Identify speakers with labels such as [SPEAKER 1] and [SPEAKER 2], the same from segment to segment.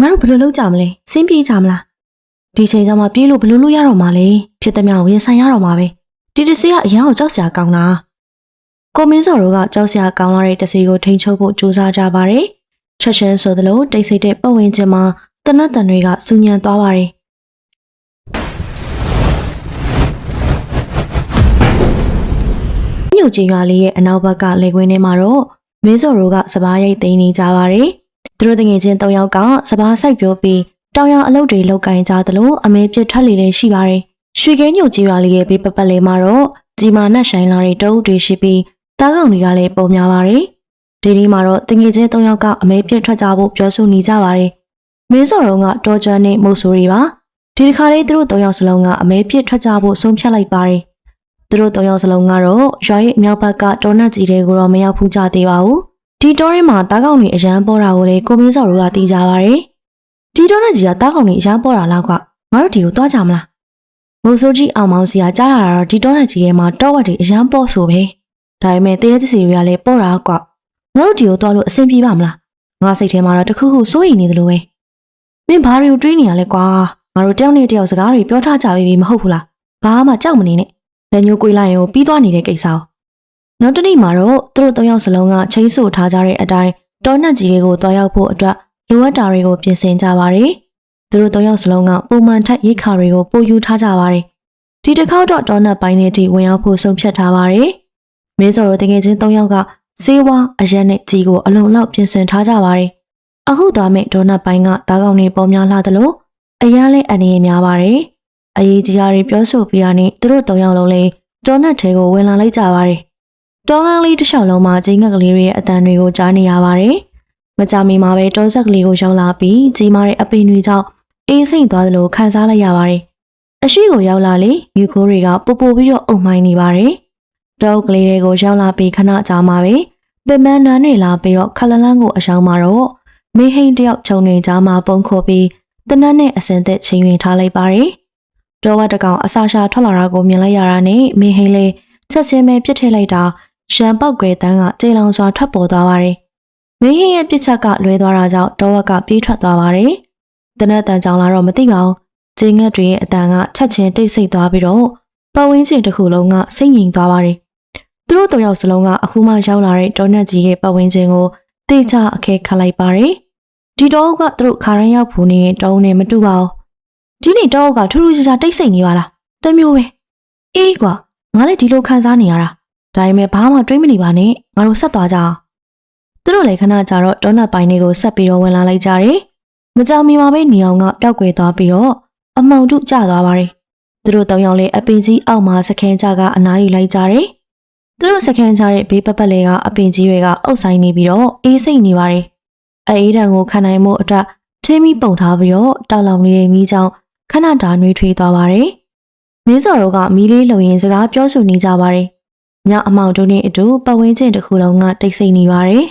[SPEAKER 1] ငါတို့ဘယ်လိုလုပ်ကြမလဲစင်းပြေးကြမလားဒီချိန်ကျမှပြေးလို့ဘယ်လိုလုပ်ရတော့မှာလဲဖြစ်သမျှကိုရင်ဆိုင်ရတော့မှာပဲဒီတစီကအရန်ကိုကြောက်စရာကောင်းတာကိုမင်းစော်တို့ကကြောက်စရာကောင်းလာတဲ့တစီကိုထိန်ချုပ်ဖို့ကြိုးစားကြပါတယ်ချက်ချင်းဆိုသလိုတိတ်ဆိတ်တဲ့ပတ်ဝန်းကျင်မှာတနတ်တန်တွေကစူညံသွားပါတယ်ညိုကြီးရွာလေးရဲ့အနောက်ဘက်ကလေကွင်းထဲမှာတော့မင်းစော်တို့ကစပားရိတ်သိမ်းနေကြပါတယ် သူတို့တငယ်ချင်း၃ယောက်ကစပားစိုက်ပျိုးပြီးတောင်ရအလုပ်တွေလုပ်ကင်ကြသလိုအမေပြစ်ထွက်လေလည်းရှိပါတယ်ရွှေကဲညိုကြီးရွာလေးရဲ့ဘေးပပတ်လေးမှာတော့ဒီမာနဲ့ဆိုင်လာတွေတအုပ်တွေရှိပြီးတားကောင်တွေကလည်းပုံများပါတယ်ဒီနေ့မှာတော့တငယ်ချင်း၃ယောက်ကအမေပြစ်ထွက်ကြဖို့ပြောဆိုနေကြပါတယ်မင်းစော်တို့ကတော်ချန်နဲ့မို့ဆိုတွေပါဒီတစ်ခါလေးသူတို့၃ယောက်စလုံးကအမေပြစ်ထွက်ကြဖို့ဆုံးဖြတ်လိုက်ပါတယ်သူတို့၃ယောက်စလုံးကတော့ရွာရဲ့အမြောက်ဘက်ကတောနတ်ကြီးတွေကိုတော့မရောက်ဖူးကြသေးပါဘူး ဒီတောထဲမှာတားကောင်တွေအရန်ပေါ်တာကိုလေကိုမင်းစော်တို့ကသိကြပါတယ်ဒီတောနတ်ကြီးကတားကောင်တွေအရန်ပေါ်တာလားကွာငါတို့ဒီကိုသွားကြမလားမိုးဆိုးကြီးအောင်မောင်စီကကြားရတာတော့ဒီတောနတ်ကြီးထဲမှာတောဝက်တွေအရန်ပေါ်ဆိုပဲဒါပေမဲ့တရေသစီတွေကလည်းပေါ်တာကွာငါတို့ဒီကိုသွားလို့အဆင်ပြေပါမလားငါစိတ်ထဲမှာတော့တခုခုစိုးရိမ်နေတယ်လို့ပဲမင်းဘာတွေကိုတွေးနေရလဲကွာငါတို့တယောက်နဲ့တယောက်စကားတွေပြောထားကြပြီမဟုတ်ဘူးလားဘာမှကြောက်မနေနဲ့လက်ညှိုးကွေးလိုက်ရင်ကိုပြီးသွားနေတဲ့ကိစ္စကို နောက်တစ်နေ့မှာတော့သူတို့သုံးယောက်စလုံးကချိန်ဆထားကြတဲ့အတိုင်းတောနတ်ကြီးတွေကိုတွားရောက်ဖို့အတွက်လိုအပ်တာတွေကိုပြင်ဆင်ကြပါတယ်သူတို့သုံးယောက်စလုံးကပုံမှန်ထက်ရိတ်ခါတွေကိုပို့ယူထားကြပါတယ်ဒီတစ်ခေါက်တော့တောနတ်ပိုင်းနဲ့ထိဝင်ရောက်ဖို့ဆုံးဖြတ်ထားပါတယ်မင်းစော်တို့တကယ်ချင်းသုံးယောက်ကစေးဝါအရက်နဲ့ကြီးကိုအလုံးလောက်ပြင်ဆင်ထားကြပါတယ်အခုသွားမယ့်ဒေါနတ်ပိုင်းကတားကောင်တွေပေါ်များလာသလိုအရန်လေးအနေရများပါတယ်အရေးကြီးတာတွေပြောဆိုပြီးတာနဲ့သူတို့သုံးယောက်လုံးလေးဒေါနတ်ထဲကိုဝင်လာလိုက်ကြပါတယ် တောလန်းလေးတစ်လျှောက်လုံးမှာဂျင်းငက်ကလေးတွေရဲ့အတန်တွေကိုကြားနေရပါတယ်မကြမီမှာပဲတောဆက်ကလေးကိုရောက်လာပြီးကြီးမားတဲ့အပင်တွေကြောင့်အေးစိမ့်သွားသလိုခံစားလိုက်ရပါတယ်အရှိကိုရောက်လာလေမြူခိုးတွေကပူပူပြီးတော့အုံမိုင်းနေပါတယ်တောအုပ်ကလေးတွေကိုရောက်လာပြီးခဏကြာမှပဲပင်မနန်းတွေလာပြီးတော့ခလလန်းကိုအရှောင်းမှာတော့မင်းဟိန်တယောက်ခြုံနေကြမှာပုံခိုပြီးတနတ်နဲ့အစင်သက်ချိန်ရင်ထားလိုက်ပါတယ်။တောဝတ်တကောင်အစာရှာထွက်လာတာကိုမြင်လိုက်ရတာနဲ့မင်းဟိန်လေးချက်ချင်းပဲပြစ်ထည့်လိုက်တာ ရန်ပောက်ကွယ်တန်းကကြေလောင်စွာထွက်ပေါ်သွားပါတယ်။မင်းဟိန်ရဲ့ပြစ်ချက်ကလွဲသွားတာကြောင့်တောဝတ်ကပြေးထွက်သွားပါတယ်။တနတ်တန်ကြောင်လာတော့မသိပါဘူး။ဂျင်းငက်တွေရဲ့အတန်ကချက်ချင်းတိတ်ဆိတ်သွားပြီးတော့ပတ်ဝန်းကျင်တစ်ခုလုံးကစိတ်ငြိမ်သွားပါတယ်။သူတို့တောင်ရောက်စလုံးကအခုမှရောက်လာတဲ့တောနက်ကြီးရဲ့ပတ်ဝန်းကျင်ကိုတေချာအခဲခတ်လိုက်ပါတယ်။ဒီတော့ကသူတို့ခါရန်ရောက်ဖို့နေတဲ့တောင်းနဲ့မတူပါဘူး။ဒီနေ့တောကထူးထူးခြားခြားတိတ်ဆိတ်နေပါလား။တမျိုးပဲ။အေးကွာငါလည်းဒီလိုခံစားနေရတာ။ ဒါပေမဲ့ဘာမှတွေးမနေပါနဲ့။ငါတို့ဆက်သွားကြအောင်။သူတို့လည်းခဏကြာတော့တောနက်ပိုင်းတွေကိုဆက်ပြီးတော့ဝင်လာလိုက်ကြတယ်။မကြောင်မီမှာပဲနေအောင်ကပျောက်ကွယ်သွားပြီးတော့အမောင်တုကျသွားပါတယ်။သူတို့တောင်ရောက်လေအပင်ကြီးအောက်မှာစခန်းကြကအနားယူလိုက်ကြတယ်။သူတို့စကန်ကြတဲ့ဘေးပတ်ပတ်လေးကအပင်ကြီးတွေကအုပ်ဆိုင်နေပြီးတော့အေးစိတ်နေပါတယ်။အဲအေးတံကိုခံနိုင်မှုအတွက်ထင်းမီပုံထားပြီးတော့တောက်လောင်နေတဲ့မီးကြောင့်ခဏတာနှွေးထွေးသွားပါတယ်။မင်းစော်တို့ကမီးလေးလုံရင်စကားပြောဆိုနေကြပါတယ်။ ညအမောင်တို့နဲ့အတူပတ်ဝန်းကျင်တစ်ခုလုံးကတိတ်ဆိတ်နေပါတယ်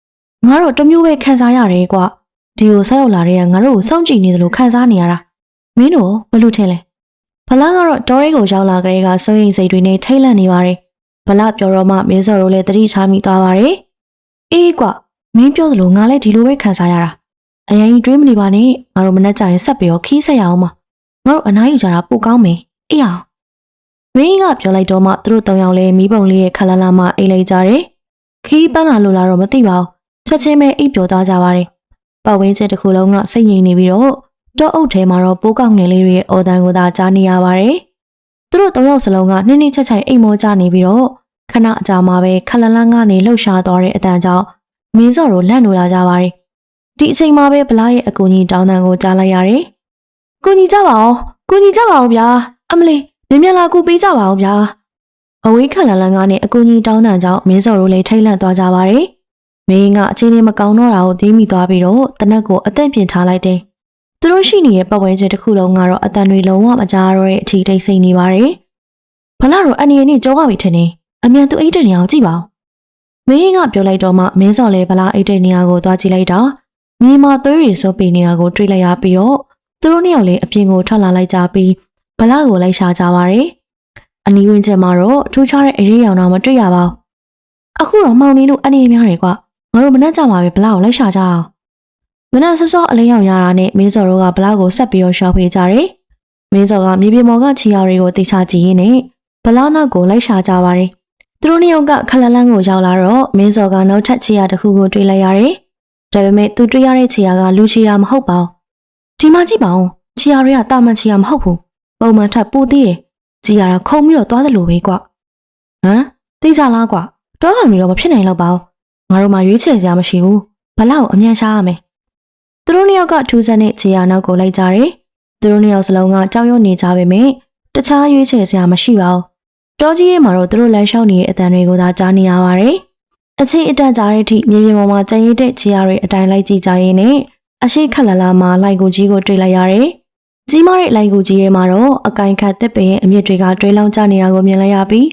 [SPEAKER 1] ။ငါတို့တစ်မျိုးပဲခံစားရတယ်ကွ။ဒီကိုဆက်ရောက်လာတဲ့ကငါတို့ကိုစောင့်ကြည့်နေတယ်လို့ခံစားနေရတာ။မင်းတို့ဘလို့ထင်လဲ။ဖလားကတော့တောရဲကိုရောက်လာကြတဲ့ကစိုးရိမ်စိတ်တွေနဲ့ထိတ်လန့်နေပါတယ်။ဗလပြောတော့မှမင်းစော်တို့လည်းတတိချမိသွားပါတယ်။အေးကွမင်းပြောသလိုငါလည်းဒီလိုပဲခံစားရတာ။အရင်ကြီးတွေးမနေပါနဲ့ငါတို့မနှက်ကြရင်ဆက်ပြီးတော့ခီးဆက်ရအောင်မ။ငါတို့အနားယူကြတာပိုကောင်းမယ်။အေးအောင်။ မင်းကပြောလိုက်တော့မှသူတို့တောင်ယောင်လဲမိဘုံလေးရဲ့ခလာလာမှအိတ်လိုက်ကြတယ်။ခီးပန်းလာလို့လာတော့မသိပါဘူး။ချက်ချင်းပဲအိပ်ပျော်သွားကြပါတယ်။ပတ်ဝန်းကျင်တစ်ခုလုံးကစိတ်ငြိမ်နေပြီးတော့တောအုပ်ထဲမှာတော့ပိုးကောက်ငယ်လေးတွေရဲ့အော်တန်ကိုသာကြားနေရပါတယ်။သူတို့တောင်ယောင်စလုံးကနှင်းနှင်းချက်ချိုင်အိမ်မောကြနေပြီးတော့ခဏအကြာမှာပဲခလလန်းကနေလှုပ်ရှားသွားတဲ့အတန်ကြောင့်မင်းစော်တို့လန့်လို့လာကြပါတယ်။ဒီအချိန်မှာပဲဗလာရဲ့အကူကြီးတောင်းတန်ကိုကြားလိုက်ရတယ်။ကူညီကြပါအောင်။ကူညီကြပါအောင်ဗျာ။အမလေး မြင်မြန်လာကူပေးကြပါအောင်ဗျာ။အဝေးခလလန်းကနေအကူကြီးတောင်းတန်ကြောင့်မင်းစော်တို့လည်းထိတ်လန့်သွားကြပါတယ်။မင်းကအချိန်လေးမကောင်းတော့တာကိုသိမိသွားပြီးတော့တနက်ကိုအသက်ပြင်ထားလိုက်တယ်။သူတို့ရှိနေတဲ့ပတ်ဝန်းကျင်တစ်ခုလုံးကတော့အတန်တွေလုံးဝမကြားတော့တဲ့အထီတိတ်ဆိတ်နေပါတယ်။ဗလာတို့အနေနဲ့ကြောက်ရပြီထင်တယ်။အမြန်သူအိတ်တဲ့နေအောင်ကြည့်ပါဦးမင်းကပြောလိုက်တော့မှမင်းစော်လည်းဗလာအိတ်တဲ့နေရာကိုသွားကြည့်လိုက်တာမြေမှာသွေးရီစိုးပေနေတာကိုတွေ့လိုက်ရပြီးတော့သူတို့နှစ်ယောက်လည်းအပြင်ကိုထွက်လာလိုက်ကြပြီး ဗလာကိုလိုက်ရှာကြပါတယ်အနီးဝန်းကျင်မှာတော့ထူးခြားတဲ့အရေးအရောင်တော့မတွေ့ရပါဘူးအခုတော့မှောင်နေလို့အနေများတယ်ကွာငါတို့မနှက်ကြမှာပဲဗလာကိုလိုက်ရှာကြအောင်မနက်စောစောအလေးရောက်ရတာနဲ့မင်းစော်တို့ကဘလောက်ကိုဆက်ပြီးတော့ရှောက်ဖေးကြတယ်။မင်းစော်ကမြေပြင်ပေါ်ကခြေရာတွေကိုတိချကြည့်ရင်းနဲ့ဘလောက်နောက်ကိုလိုက်ရှာကြပါတယ်။သူတို့နှစ်ယောက်ကခလလန်းကိုရောက်လာတော့မင်းစော်ကနောက်ထပ်ခြေရာတစ်ခုကိုတွေ့လိုက်ရတယ်။ဒါပေမဲ့သူတွေ့ရတဲ့ခြေရာကလူခြေရာမဟုတ်ပါဘူး။ဒီမှာကြည့်ပါဦး။ခြေရာတွေကတာမန်ခြေရာမဟုတ်ဘူး။ ပုံမှန်ထပ်ပိုသေးတယ်။ခြေရာကခုံပြီးတော့သွားတယ်လို့ပဲကွာ။ဟမ်သိကြလားကွာ။တွားမှမီတော့မဖြစ်နိုင်တော့ပါဘူး။ငါတို့မှရွေးချယ်စရာမရှိဘူး။ဘလောက်အမြန်ရှားရမယ်။သူတို့နှစ်ယောက်ကထူးဆန်းတဲ့ခြေရာနောက်ကိုလိုက်ကြတယ်။သူတို့နှစ်ယောက်စလုံးကကြောက်ရွံ့နေကြပေမဲ့တခြားရွေးချယ်စရာမရှိပါဘူး။တောကြီးရဲမှာတော့သူတို့လမ်းလျှောက်နေတဲ့အတန်တွေကိုသာကြားနေရပါတယ်။အချိန်အတန်ကြာတဲ့အထိမြေပြင်ပေါ်မှာကြံရည်တဲ့ခြေရာတွေအတိုင်းလိုက်ကြည့်ကြရင်းနဲ့အရှိခက်လလာမှာလိုက်ကိုကြီးကိုတွေ့လိုက်ရတယ်။ ကြီးမားတဲ့လိုက်ကိုကြီးရဲမှာတော့အကင်ခတ်တစ်ပင်ရဲ့အမြင့်တွေကတွဲလောင်းကျနေတာကိုမြင်လိုက်ရပြီး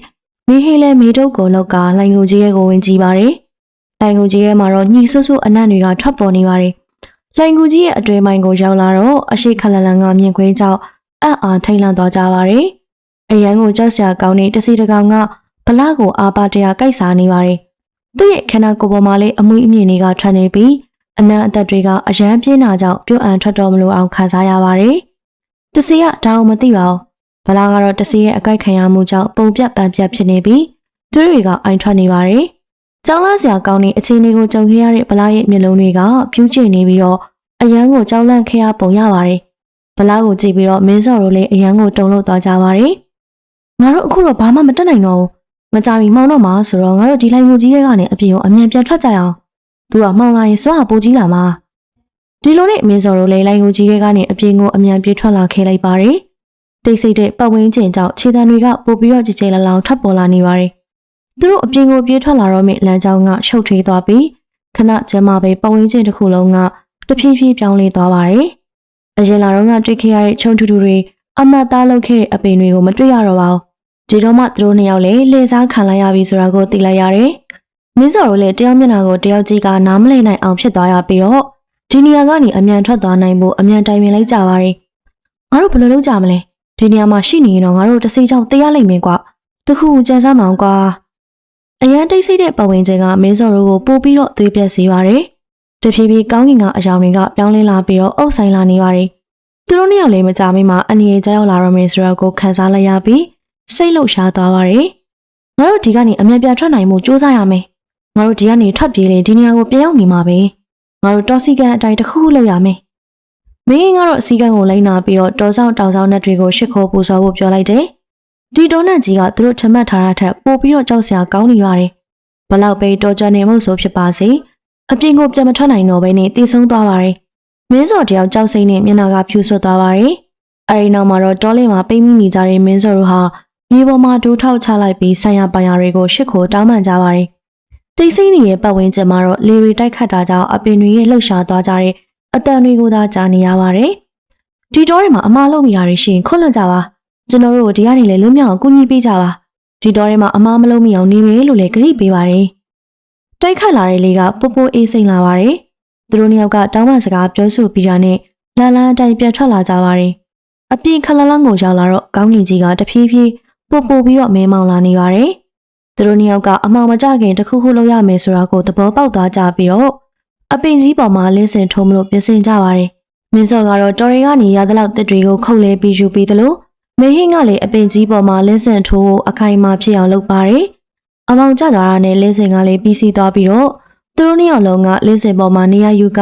[SPEAKER 1] မိဟေးလဲမိတုပ်ကိုလောက်ကလိုက်ကိုကြီးရဲကိုဝင်ကြည့်ပါတယ်။လိုက်ကိုကြီးရဲမှာတော့ညှိဆွဆွအနံ့တွေကထွက်ပေါ်နေပါတယ်။လှိုင်ကူကြီးရဲ့အတွဲမိုင်ကိုရောက်လာတော့အရှိခလလန်ကမြင်ခွင်းကြောက်အံ့အားထိတ်လန့်သွားကြပါတယ်။အရန်ကိုကြောက်စရာကောင်းတဲ့တစီတကောင်ကဗလာကိုအာပါတရာကြိုက်စားနေပါတယ်။သူ့ရဲ့ခန္ဓာကိုယ်ပေါ်မှာလည်းအမွှေးအမြင့်တွေကထွက်နေပြီးအနံ့အသက်တွေကအရန်ပြင်းတာကြောင့်ပြုတ်အံထွက်တော်မလို့အောင်ခံစားရပါတယ်။ တစီကဒါအောင်မသိပါဘူး။ဗလာကတော့တစီရဲ့အကြိုက်ခံရမှုကြောင့်ပုံပြတ်ပန်းပြတ်ဖြစ်နေပြီးတွေးတွေကအိုင်ထွက်နေပါတယ်။ကြောင်းလားစရာကောင်းတဲ့အခြေအနေကိုကြုံခဲ့ရတဲ့ဗလာရဲ့မျက်လုံးတွေကပြူးကျနေပြီးတော့အယံကိုကြောက်လန့်ခဲ့ရပုံရပါတယ်။ဗလာကိုကြည့်ပြီးတော့မင်းစော်တို့လည်းအယံကိုတုံလို့သွားကြပါတယ်။ငါတို့အခုတော့ဘာမှမတက်နိုင်တော့ဘူး။မကြမီမှောင်တော့မှာဆိုတော့ငါတို့ဒီလိုင်ငူကြီးရဲ့ကနေအပြင်ကိုအမြန်ပြန်ထွက်ကြရအောင်။သူကမှောင်လာရင်စွာပိုကြီးလာမှာ။ ဒီလိုနဲ့မင်းစော်တို့လည်းလိုင်ငူကြီးရဲ့ကနေအပြင်ကိုအမြန်ပြေးထွက်လာခဲ့လိုက်ပါတယ်။တိတ်ဆိတ်တဲ့ပတ်ဝန်းကျင်ကြောင့်ခြေတံတွေကပိုပြီးတော့ကြည်ကြဲလလောင်ထပ်ပေါ်လာနေပါတယ်။သူတို့အပြင်ကိုပြေးထွက်လာတော့မြလမ်းကြောင်းကရှုပ်ထွေးသွားပြီးခဏကျမ်းမာပဲပတ်ဝန်းကျင်တစ်ခုလုံးကတဖြည်းဖြည်းပြောင်းလဲသွားပါတယ်။အရင်လာတော့ကတွေ့ခဲ့ရတဲ့ချုံထူထူတွေအမတ်သားလုပ်ခဲ့တဲ့အပင်တွေကိုမတွေ့ရတော့ပါဘူး။ဒီတော့မှသူတို့နှစ်ယောက်လည်းလှည့်စားခံလိုက်ရပြီဆိုတာကိုသိလိုက်ရတယ်။မင်းစော်တို့လည်းတယောက်မျက်နှာကိုတယောက်ကြီးကနားမလည်နိုင်အောင်ဖြစ်သွားရပြီးတော့ ဒီနေရာကနေအမြန်ထွက်သွားနိုင်ဖို့အမြန်တိုင်ပင်လိုက်ကြပါတယ်။ငါတို့ဘယ်လိုလုပ်ကြမလဲ။ဒီနေရာမှာရှိနေရင်တော့ငါတို့တစ်စိတ်ချောင်းတရားလိမ့်မယ်ကွ။တခုခုကြံစမ်းမအောင်ကွာ။အရန်တိတ်ဆိတ်တဲ့ပတ်ဝန်းကျင်ကမင်းစော်တို့ကိုပို့ပြီးတော့သွေးပြက်စေပါတယ်။တဖြည်းဖြည်းကောင်းကင်ကအယောင်တွေကပြောင်းလဲလာပြီးတော့အုပ်ဆိုင်လာနေပါတယ်။သူတို့နှစ်ယောက်လည်းမကြမီမှာအနည်းကြောက်လာတော့မယ်ဆိုတော့ကိုခန်းစားလိုက်ရပြီးစိတ်လှုပ်ရှားသွားပါတယ်။ငါတို့ဒီကနေအမြတ်ပြထွက်နိုင်မှုစူးစမ်းရမယ်။ငါတို့ဒီကနေထွက်ပြေးရင်ဒီနေရာကိုပြန်ရောက်နေမှာပဲ။ ငါတို့တော်စီကန်အတိုင်းတစ်ခုခုလုပ်ရမယ်။မင်းကတော့စီကန်ကိုလိုက်နာပြီးတော့တော်ဆောင်တောင်ဆောင်နှက်တွေကိုရှစ်ခိုးပူဇော်ဖို့ပြောလိုက်တယ်။ဒီတောနတ်ကြီးကသူတို့ထမတ်ထားတာထက်ပိုပြီးတော့ကြောက်စရာကောင်းနေရတယ်။ဘလောက်ပဲတော်ကြနေမှုဆိုဖြစ်ပါစေအပြင်ကိုပြန်မထွက်နိုင်တော့ဘဲနဲ့တည်ဆုံသွားပါတယ်။မင်းစော်တယောက်ကြောက်စိမ့်နဲ့မျက်နှာကဖြူဆွတ်သွားပါတယ်။အဲဒီနောက်မှာတော့တောလေးမှာပိတ်မိနေကြတဲ့မင်းစော်တို့ဟာမြေပေါ်မှာဒူးထောက်ချလိုက်ပြီးဆံရပိုင်ရတွေကိုရှစ်ခိုတောင်းပန်ကြပါတယ်။ တိတ်ဆိတ်နေတဲ့ပတ်ဝန်းကျင်မှာတော့လေရီတိုက်ခတ်တာကြောင့်အပင်တွေရဲ့လှုပ်ရှားသွားကြတဲ့အတန်တွေကိုသာကြားနေရပါတယ်။ဒီတော့တွေမှာအမားလုံးမိတာတွေရှိရင်ခွန့်လွတ်ကြပါ။ကျွန်တော်တို့ဒီကနေလေလွတ်မြောက်အောင်ကူညီပေးကြပါ။ဒီတော့ထဲမှာအမားမလုံးမိအောင်နေမယ်လို့လည်းကြိပေးပါတယ်။တိုက်ခတ်လာတဲ့လေကပို့ပိုးအေးစိမ့်လာပါတယ်။သူတို့နှစ်ယောက်ကတောင်းပန်စကားပြောဆိုပြီးတာနဲ့လန်လန်အတိုင်းပြန်ထွက်လာကြပါတယ်။အပြင်ခလလန်းကိုရောက်လာတော့ကောင်းကင်ကြီးကတဖြည်းဖြည်းပို့ပို့ပြီးတော့မဲမောင်လာနေပါတယ်။ သူတို့နှစ်ယောက်ကအမှောင်မကြခင်တစ်ခုခုလုပ်ရမယ်ဆိုတာကိုသဘောပေါက်သွားကြပြီးတော့အပင်ကြီးပေါ်မှာလင်းစင်ထုံးမလို့ပြင်ဆင်ကြပါတယ်။မင်းစော်ကတော့တော်ရီကနေရသလောက်တစ်တွေကိုခုတ်လဲပြီးယူပြီးသလိုမင်းဟင်းကလည်းအပင်ကြီးပေါ်မှာလင်းစင်ထိုးဖို့အခိုင်အမာဖြစ်အောင်လုပ်ပါတယ်။အမောင်ကျသွားတာနဲ့လင်းစင်ကလည်းပြီးစီးသွားပြီးတော့သူတို့နှစ်ယောက်လုံးကလင်းစင်ပေါ်မှာနေရာယူက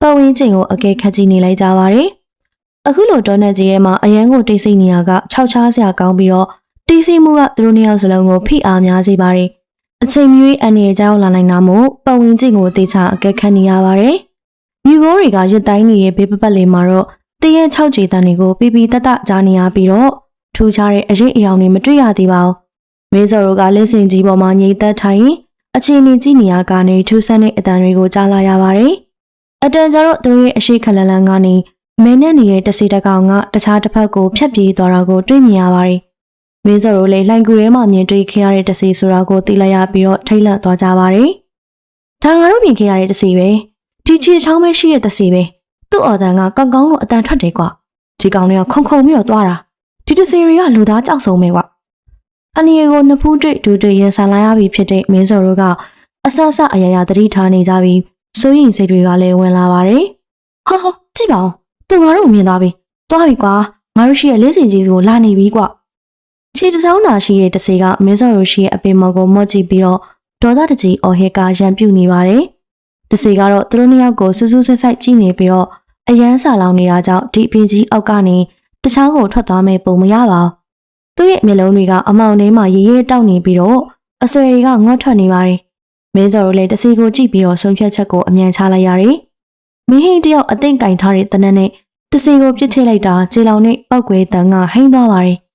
[SPEAKER 1] ပတ်ဝန်းကျင်ကိုအကဲခတ်ကြည့်နေလိုက်ကြပါတယ်။အခုလိုတော်နဲ့ကြီးထဲမှာအရန်ကိုတိတ်ဆိတ်နေရကခြောက်ချားစရာကောင်းပြီးတော့ တိတ်ဆိတ်မှုကသူတို့နှစ်ယောက်စလုံးကိုဖိအားများစေပါတယ်။အချိန်မရွေးအနေကြောင်းလာနိုင်တာမို့ပတ်ဝန်းကျင်ကိုတေချာအကဲခတ်နေရပါတယ်။မြူကိုတွေကရစ်တိုင်းနေတဲ့ဘေးပပတ်လေးမှာတော့တည့်ရဲ့6ခြေတန်တွေကိုပြပြတတကြားနေရပြီးတော့ထူခြားတဲ့အရေးအယောင်တွေမတွေ့ရသေးပါဘူး။မေးစော်တို့ကလက်စင်ကြီးပေါ်မှာငိမ့်သက်ထိုင်အချိန်ကြီးကြည့်နေရကနေထူးဆန်းတဲ့အတန်တွေကိုကြားလာရပါတယ်။အတန်ကြတော့သူတို့ရဲ့အရှိခလန်လန်ကနေမင်းနဲ့နေတဲ့တစီတကောင်ကတခြားတစ်ဖက်ကိုဖြတ်ပြေးသွားတာကိုတွေ့မြင်ရပါတယ်။ မင်းစော်တို့လည်းလှိုင်ကူထဲမှာမြင်တွေ့ခဲ့ရတဲ့တစီဆိုတာကိုသိလိုက်ရပြီးတော့ထိတ်လန့်သွားကြပါတယ်။ဒါငါတို့မြင်ခဲ့ရတဲ့တစီပဲ။ဒီချီချောင်းပဲရှိတဲ့တစီပဲ။သူ့အော်တန်ကကောင်းကောင်းလို့အတန်ထွက်တယ်ကွာ။ဒီကောင်တွေကခုံခုံပြီးတော့သွားတာ။ဒီတစီတွေကလူသားကြောက်ဆုံးပဲကွာ။အနီကိုနှစ်ဖူးတွေ့တူတွေ့ရင်ဆိုင်လာရပြီဖြစ်တဲ့မင်းစော်တို့ကအဆအဆအရာရာသတိထားနေကြပြီးစိုးရင်စိတ်တွေကလည်းဝင်လာပါတယ်ဟောဟောကြည့်ပါဦးသူငါတို့ကိုမြင်သွားပြီသွားပြီကွာငါတို့ရှိရဲ့လေးစင်ကြီးကိုလာနေပြီကွာ ခြေတစ်စောင်းနာရှိတဲ့တစေကမင်းစောတို့ရှိရဲ့အပင်မော်ကိုမော့ကြည့်ပြီးတော့ဒေါသတကြီးအော်ဟစ်ကရန်ပြုတ်နေပါတယ်တစေကတော့သူတို့နှစ်ယောက်ကိုစူးစူးဆက်ဆက်ကြည့်နေပြီးတော့အရန်စာလောင်နေတာကြောင့်ဒီအပင်ကြီးအောက်ကနေတခြားကိုထွက်သွားမယ်ပုံမရပါဘူးသူ့ရဲ့မျက်လုံးတွေကအမောင်ထဲမှာရေရဲတောက်နေပြီးတော့အဆွေတွေကငေါ့ထွက်နေပါတယ်မင်းစောတို့လည်းတစီကိုကြည့်ပြီးတော့ဆုံးဖြတ်ချက်ကိုအမြန်ချလိုက်ရတယ်။မင်းဟင်းတယောက်အသိင့်ကင်ထားတဲ့တနက်နဲ့တစီကိုပြစ်ထည့်လိုက်တာခြေလောင်နဲ့ပောက်ကွဲတန်ကဟိမ့်သွားပါတယ်။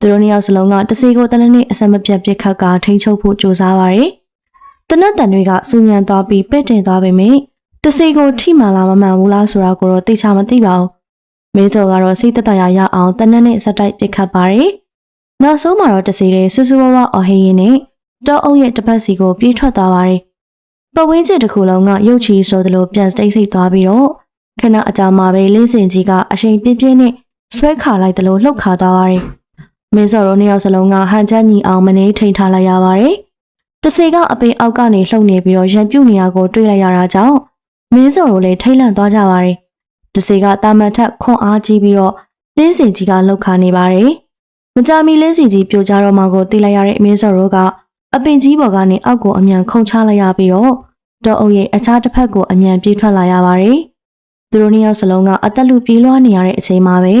[SPEAKER 1] သူတို့နှစ်ယောက်စလုံးကတစီကိုတနက်နဲ့အဆက်မပြတ်ပြစ်ခတ်ကထိန်းချုပ်ဖို့ကြိုးစားပါတယ်။တနက်တန်တွေကစူညံသွားပြီးပဲ့တင်သွားပေမဲ့တစီကိုထိမှန်လားမမှန်ဘူးလားဆိုတာကိုတော့သိချာမသိပါဘူး။မင်းစောကတော့စိတ်သက်သာရရအောင်တနက်နဲ့စက်တိုက်ပြစ်ခတ်ပါတယ်။နောက်ဆုံးမှာတော့တစီလေးဆူဆူဝဝအော်ဟင်းရင်းနဲ့တောအုပ်ရဲ့တစ်ပတ်စီကိုပြေးထွက်သွားပါတယ်။ပဝင်းကျစ်တစ်ခုလုံးကရုတ်ချီဆိုသလိုပြန်စတိတ်ဆိတ်သွားပြီးတော့ခဏအကြာမှာပဲလင်းစင်ကြီးကအချိန်ပြင်းပြင်းနဲ့ဆွဲခါလိုက်သလိုလှုပ်ခါသွားပါတယ်။ မင်းစော်တို့နှစ်ယောက်စလုံးကဟန်ချက်ညီအောင်မနေထိန်ထားလိုက်ရပါတယ်။တစေကအပင်အောက်ကနေလှုပ်နေပြီးတော့ရံပြုတ်နေတာကိုတွေ့လိုက်ရတာကြောင့်မင်းစော်တို့လည်းထိတ်လန့်သွားကြပါတယ်။တစေကတာမန်ထက်ခွန်အားကြီးပြီးတော့လင်းစင်ကြီးကလှုပ်ခါနေပါတယ်။မကြမီလင်းစင်ကြီးပြိုကျတော့မှကိုသိလိုက်ရတဲ့မင်းစော်တို့ကအပင်ကြီးပေါ်ကနေအောက်ကိုအမြန်ခုန်ချလိုက်ရပြီးတော့တောအုပ်ရဲ့အခြားတစ်ဖက်ကိုအမြန်ပြေးထွက်လာရပါတယ်။သူတို့နှစ်ယောက်စလုံးကအသက်လူပြေးလွှားနေရတဲ့အချိန်မှာပဲ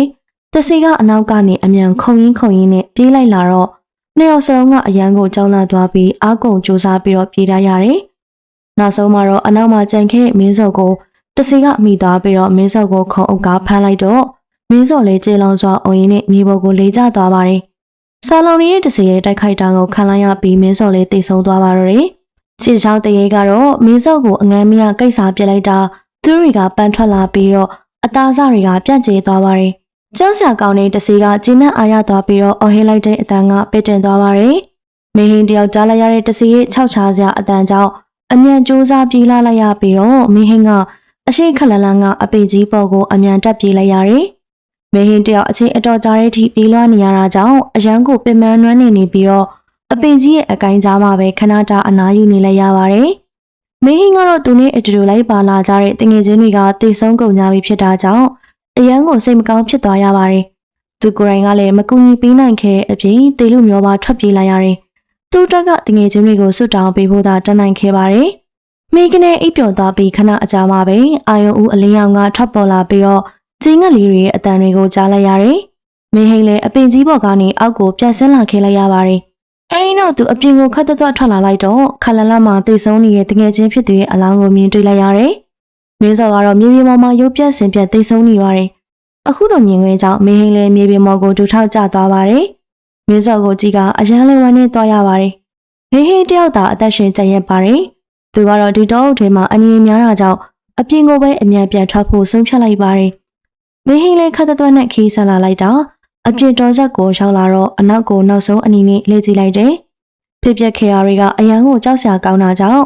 [SPEAKER 1] တစီကအနောက်ကနေအမြန်ခုန်ရင်းခုန်ရင်းနဲ့ပြေးလိုက်လာတော့နှစ်ယောက်စလုံးကအရန်ကိုကြောက်လန့်သွားပြီးအာကုံစူးစမ်းပြီးတော့ပြေးရရတယ်။နောက်ဆုံးမှာတော့အနောက်မှာကြံခဲ့တဲ့မင်းစော်ကိုတစီကမိသွားပြီးတော့မင်းစော်ကိုခုံအုပ်ကဖမ်းလိုက်တော့မင်းစော်လေးကြေလောင်စွာအုံရင်းနဲ့မြေပေါ်ကိုလေကျသွားပါတယ်။ဆာလောင်ရဲ့တစီရဲ့တိုက်ခိုက်တာကိုခံလိုက်ရပြီးမင်းစော်လေးတိတ်ဆုံးသွားပါတော့တယ်။ခြေချောင်းတရေကတော့မင်းစော်ကိုအငမ်းမရကိစ္စပြစ်လိုက်တာသူတွေကပန်းထွက်လာပြီးတော့အသားစားတွေကပြန့်ကျဲသွားပါတယ်။ ကျောင်းဆရာကောင်းတဲ့တစီကကြီးမန်းအားရသွားပြီးတော့အော်ဟစ်လိုက်တဲ့အတန်ကပစ်တင်သွားပါတယ်။မင်းဟင်းတယောက်ကြားလိုက်ရတဲ့တစီရဲ့ခြောက်ချားစရာအတန်ကြောင့်အမြန်ကြိုးစားပြေးလာလိုက်ရပြီးတော့မင်းဟင်းကအရှိခလလန်ကအပေကြီးပေါ်ကိုအမြန်တက်ပြေးလိုက်ရတယ်။မင်းဟင်းတယောက်အချင်းအတော်ကြားတဲ့အထိပြေးလွှားနေရတာကြောင့်အရန်ကိုပင်ပန်းနွမ်းနေနေပြီးတော့အပင်ကြီးရဲ့အကိုင်းကြားမှာပဲခဏတာအနားယူနေလိုက်ရပါတယ်။မင်းဟင်းကတော့သူနဲ့အတူတူလိုက်ပါလာကြတဲ့တငယ်ချင်းတွေကတိတ်ဆုံးကုန်ကြပြီဖြစ်တာကြောင့် အရန်ကိုစိတ်မကောင်းဖြစ်သွားရပါတယ်။သူကိုယ်တိုင်ကလည်းမကူညီပေးနိုင်ခဲ့တဲ့အပြင်တေလူမျိုးပါထွက်ပြေးလိုက်ရတယ်။သူ့တက်ကတငယ်ချင်းတွေကိုဆွတ်တောင်းပေးဖို့သာတတ်နိုင်ခဲ့ပါတယ်။မိကနေအိပ်ပျော်သွားပြီးခဏအကြာမှာပဲအာယုံဦးအလင်းရောင်ကထွက်ပေါ်လာပြီးတော့ကျင်းငက်လေးတွေရဲ့အတန်တွေကိုကြားလိုက်ရတယ်။မင်းဟိန်လည်းအပင်ကြီးပေါ်ကနေအောက်ကိုပြတ်ဆင်းလာခဲ့လိုက်ရပါတယ်။အဲဒီနောက်သူအပြင်ကိုခတ်သက်သက်ထွက်လာလိုက်တော့ခလန်လမှာတိတ်ဆုံးနေတဲ့တငယ်ချင်းဖြစ်သူရဲ့အလောင်းကိုမြင်တွေ့လိုက်ရတယ်။ မင်းစော်ကတော့မြေပြင်ပေါ်မှာရုပ်ပြက်ဆင်ပြက်တိတ်ဆုံးနေပါတယ်။အခုတော့မြင်ခွင့်ကြောင့်မင်းဟိန်လည်းမြေပြင်ပေါ်ကိုဒူထောက်ကျသွားပါတယ်။မင်းစော်ကိုကြည့်ကအရန်လေးဝမ်းနဲ့သွားရပါတယ်။မင်းဟိန်တယောက်သာအသက်ရှင်ကျန်ရက်ပါတယ်။သူကတော့ဒီတော့ထဲမှာအငြင်းများတာကြောင့်အပြင်ကိုပဲအမြန်ပြန်ထွက်ဖို့ဆုံးဖြတ်လိုက်ပါတယ်။မင်းဟိန်လည်းခတ်သက်သက်နဲ့ခီးဆန်လာလိုက်တာအပြင်တော်ဆက်ကိုရောက်လာတော့အနောက်ကိုနောက်ဆုံးအနီးနဲ့လှည့်ကြည့်လိုက်တယ်။ဖြစ်ပျက်ခဲ့ရတွေကအရန်ကိုကြောက်စရာကောင်းတာကြောင့်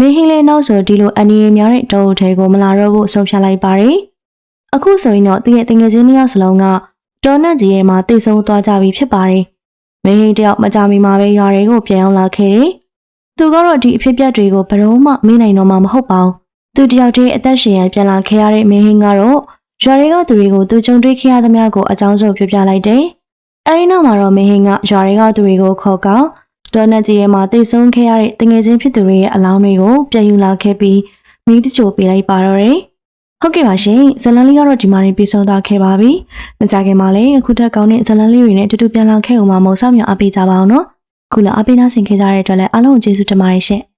[SPEAKER 1] မင်းဟင်းလေးနောက်ဆိုဒီလိုအန်ရီများတဲ့တောအုပ်ထဲကိုမလာတော့ဘူးဆုံးဖြတ်လိုက်ပါတယ်။အခုဆိုရင်တော့သူရဲ့တငယ်ချင်းနှစ်ယောက်စလုံးကတော်နတ်ကြီးရဲ့မှာတိတ်ဆုံးသွားကြပြီဖြစ်ပါတယ်။မင်းဟင်းတယောက်မကြမီမှာပဲရွာတွေကိုပြန်ရောက်လာခဲ့တယ်။သူကတော့ဒီအဖြစ်အပျက်တွေကိုဘယ်တော့မှမေ့နိုင်တော့မှမဟုတ်ပါဘူး။သူတယောက်တည်းအသက်ရှင်ရန်ပြန်လာခဲ့ရတဲ့မင်းဟင်းကတော့ရွာတွေကသူတွေကိုသူကြုံတွေ့ခဲ့ရသမျှကိုအကြောင်းစုံပြပြလိုက်တယ်။အဲဒီနောက်မှာတော့မင်းဟင်းကရွာတွေကသူတွေကိုခေါ်ကောက် ဒေါ်နတ်ကြီးရဲ့မှာတိတ်ဆုံးခဲ့ရတဲ့တငယ်ချင်းဖြစ်သူတွေရဲ့အလောင်းတွေကိုပြန်ယူလာခဲ့ပြီးမိတချိုပေးလိုက်ပါတော့တယ်။ဟုတ်ကဲ့ပါရှင်ဇလန်လေးကတော့ဒီမှာနေပြီးဆုံးသွားခဲ့ပါပြီ။မကြခင်မှာလည်းအခုထက်ကောင်းတဲ့ဇလန်လေးတွေနဲ့အတူတူပြန်လာခဲ့အောင်မမုံဆောင်မြောင်အပေးကြပါအောင်နော်။ခုလည်းအပေးနာဆင်ခဲ့ကြတဲ့အတွက်လည်းအားလုံးကျေးဇူးတင်ပါတယ်ရှင်။